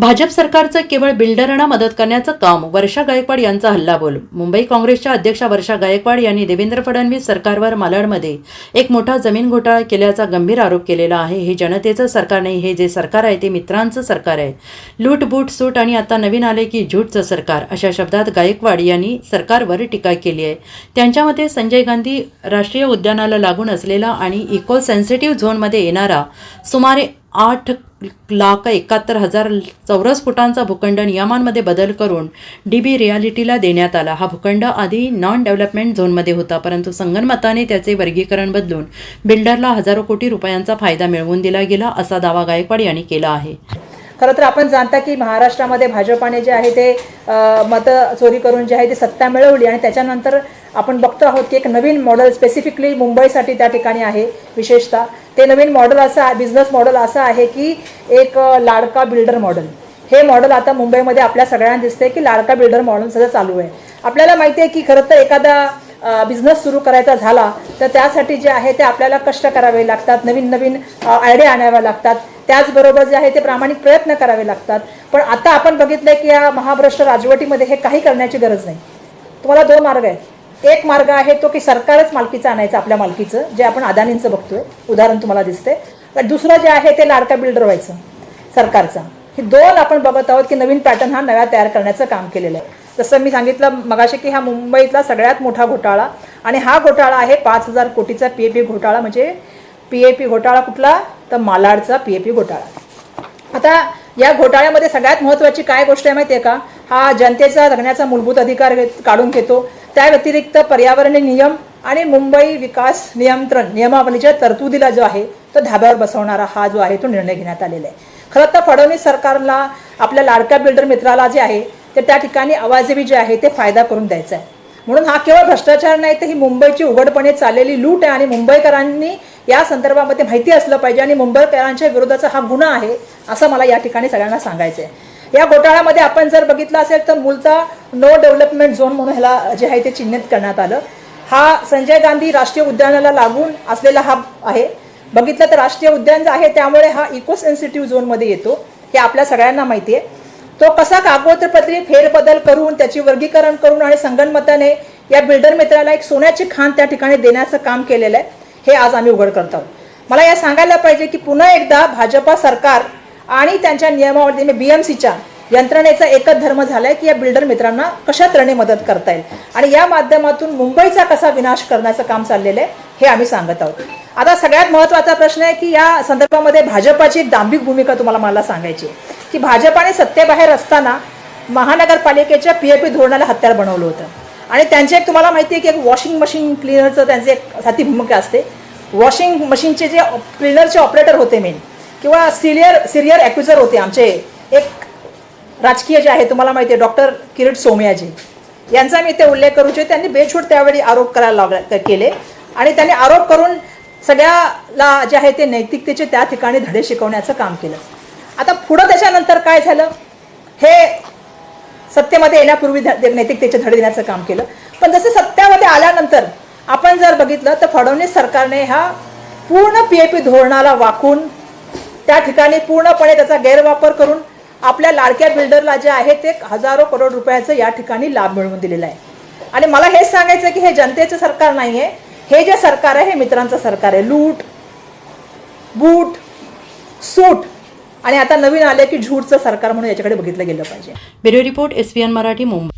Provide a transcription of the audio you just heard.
भाजप सरकारचं केवळ बिल्डरांना मदत करण्याचं काम वर्षा गायकवाड यांचा हल्लाबोल मुंबई काँग्रेसच्या अध्यक्षा वर्षा गायकवाड यांनी देवेंद्र फडणवीस सरकारवर मालाडमध्ये एक मोठा जमीन घोटाळा केल्याचा गंभीर आरोप केलेला आहे. हे जनतेचं सरकार नाही हे जे सरकार आहे ते मित्रांचं सरकार आहे. लूट बूट सूट आणि आता नवीन आले की झूटचं सरकार अशा शब्दात गायकवाड यांनी सरकारवर टीका केली आहे. त्यांच्या मते संजय गांधी राष्ट्रीय उद्यानाला लागून असलेला आणि इको सेन्सिटिव्ह झोनमध्ये येणारा सुमारे आठ लाख एकाहत्तर हजार चौरस फुटांचा भूखंड नियमांमध्ये बदल करून डी बी रियालिटीला देण्यात आला. हा भूखंड आधी नॉन डेव्हलपमेंट झोनमध्ये होता परंतु संगनमताने त्याचे वर्गीकरण बदलून बिल्डरला हजारो कोटी रुपयांचा फायदा मिळवून दिला गेला असा दावा गायकवाड यांनी केला आहे. खरं तर आपण जाणता की महाराष्ट्रामध्ये भाजपाने जे आहे ते मत चोरी करून जे आहे ते सत्ता मिळवली आणि त्याच्यानंतर आपण बघतो आहोत की एक नवीन मॉडेल स्पेसिफिकली मुंबईसाठी त्या ठिकाणी आहे विशेषतः. ते नवीन मॉडेल असं बिझनेस मॉडेल असं आहे की एक लाडका बिल्डर मॉडेल हे मॉडेल आता मुंबईमध्ये आपल्या सगळ्यांना दिसते की लाडका बिल्डर मॉडेल सगळं चालू आहे. आपल्याला माहिती आहे की खरं तर एखादा बिझनेस सुरू करायचा झाला तर त्यासाठी जे आहे ते आपल्याला कष्ट करावे लागतात नवीन नवीन आयडिया आणाव्या लागतात. त्याचबरोबर जे आहे ते प्रामाणिक प्रयत्न करावे लागतात. पण आता आपण बघितलं की या महाभ्रष्ट राजवटीमध्ये हे काही करण्याची गरज नाही. तुम्हाला दोन मार्ग आहेत. एक मार्ग आहे तो की सरकारच मालकीचं आणायचं आपल्या मालकीचं जे आपण अदानींचं बघतोय. उदाहरण तुम्हाला दिसते दुसरं जे आहे ते लाडका बिल्डर व्हायचं सरकारचा. हे दोन आपण बघत आहोत की नवीन पॅटर्न हा नव्या तयार करण्याचं काम केलेलं आहे. जसं मी सांगितलं मगाशी की हा मुंबईतला सगळ्यात मोठा घोटाळा आणि हा घोटाळा आहे पाच हजार कोटीचा पी ए पी घोटाळा म्हणजे पी ए पी घोटाळा कुठला? तर मालाडचा पी ए पी घोटाळा. आता या घोटाळ्यामध्ये सगळ्यात महत्त्वाची काय गोष्ट आहे माहिती आहे का? हा जनतेचा जगण्याचा मूलभूत अधिकार काढून घेतो. त्या व्यतिरिक्त पर्यावरणीय नियम आणि मुंबई विकास नियंत्रण नियमावलीच्या तरतुदीला जो आहे तो धाब्यावर बसवणारा हा जो आहे तो निर्णय घेण्यात आलेला आहे. खरं तर फडणवीस सरकारला आपल्या लाडक्या बिल्डर मित्राला जे आहे ते त्या ठिकाणी आवाजवी जे आहे ते फायदा करून द्यायचा आहे. म्हणून हा केवळ भ्रष्टाचार नाही तर ही मुंबईची उघडपणे चाललेली लूट आहे आणि मुंबईकरांनी या संदर्भामध्ये माहिती असलं पाहिजे आणि मुंबईकरांच्या विरोधाचा हा गुन्हा आहे असं मला या ठिकाणी सगळ्यांना सांगायचं आहे या घोटाळ्यामध्ये आपण जर बघितलं असेल तर मूलतः नो डेव्हलपमेंट झोन म्हणून ह्याला जे आहे ते चिन्हित करण्यात आलं. हा संजय गांधी राष्ट्रीय उद्यानाला लागून असलेला हा आहे. बघितलं तर राष्ट्रीय उद्यान जे आहे त्यामुळे हा इको सेन्सिटिव्ह झोनमध्ये येतो. हे आपल्या सगळ्यांना माहिती आहे. तो कसा कागदपत्री फेरबदल करून त्याची वर्गीकरण करून आणि संगणमताने या बिल्डर मित्राला एक सोन्याची खाण त्या ठिकाणी देण्याचं काम केलेलं आहे हे आज आम्ही उघड करत आहोत. मला या सांगायला पाहिजे की पुन्हा एकदा भाजपा सरकार आणि त्यांच्या नियमावली बी म्हणजे एम सीच्या यंत्रणेचा एकच धर्म झालाय की या बिल्डर मित्रांना कशा तऱ्हेने मदत करता येईल? आणि या माध्यमातून मुंबईचा कसा विनाश करण्याचं काम चाललेलं आहे हे आम्ही सांगत आहोत. आता सगळ्यात महत्त्वाचा प्रश्न आहे की या संदर्भामध्ये भाजपाची एक दांभिक भूमिका तुम्हाला मला सांगायची की भाजपाने सत्तेबाहेर असताना महानगरपालिकेच्या पी एफ पी धोरणाला हत्यार बनवलं होतं. आणि त्यांचे एक तुम्हाला माहिती आहे की एक वॉशिंग मशीन क्लिनरचं त्यांचे एक साथी भूमिका असते. वॉशिंग मशीनचे जे क्लिनरचे ऑपरेटर होते मेन किंवा सिनियर सिनियर ॲक्युझर होते आमचे. एक राजकीय जे आहे तुम्हाला माहिती आहे डॉक्टर किरीट सोमयाजी. यांचा मी इथे उल्लेख करू इच्छिते. त्यांनी बेछूट त्यावेळी आरोप करायला लागला केले. आणि त्यांनी आरोप करून सगळ्याला जे आहे ते नैतिकतेचे त्या ठिकाणी धडे शिकवण्याचं काम केलं. आता पुढं त्याच्यानंतर काय झालं? हे सत्तेमध्ये येण्यापूर्वी नैतिकतेचे धडे देण्याचं काम केलं. पण जसं सत्तेमध्ये आल्यानंतर आपण जर बघितलं तर फडणवीस सरकारने ह्या पूर्ण पी ए पी धोरणाला वाकून त्या ठिकाणी पूर्णपणे त्याचा गैरवापर करून आपल्या लाडक्या बिल्डरला जे आहे ते हजारो करोड रुपयाचं या ठिकाणी लाभ मिळवून दिलेला आहे. आणि मला हेच सांगायचं आहे की हे जनतेचं सरकार नाही आहे हे जे सरकार आहे हे मित्रांचं सरकार आहे. लूट बूट सूट. आणि आता नवीन आले की झूटचं सरकार म्हणून याच्याकडे बघितलं गेलं पाहिजे. Bureau report S Marathi Mumbai.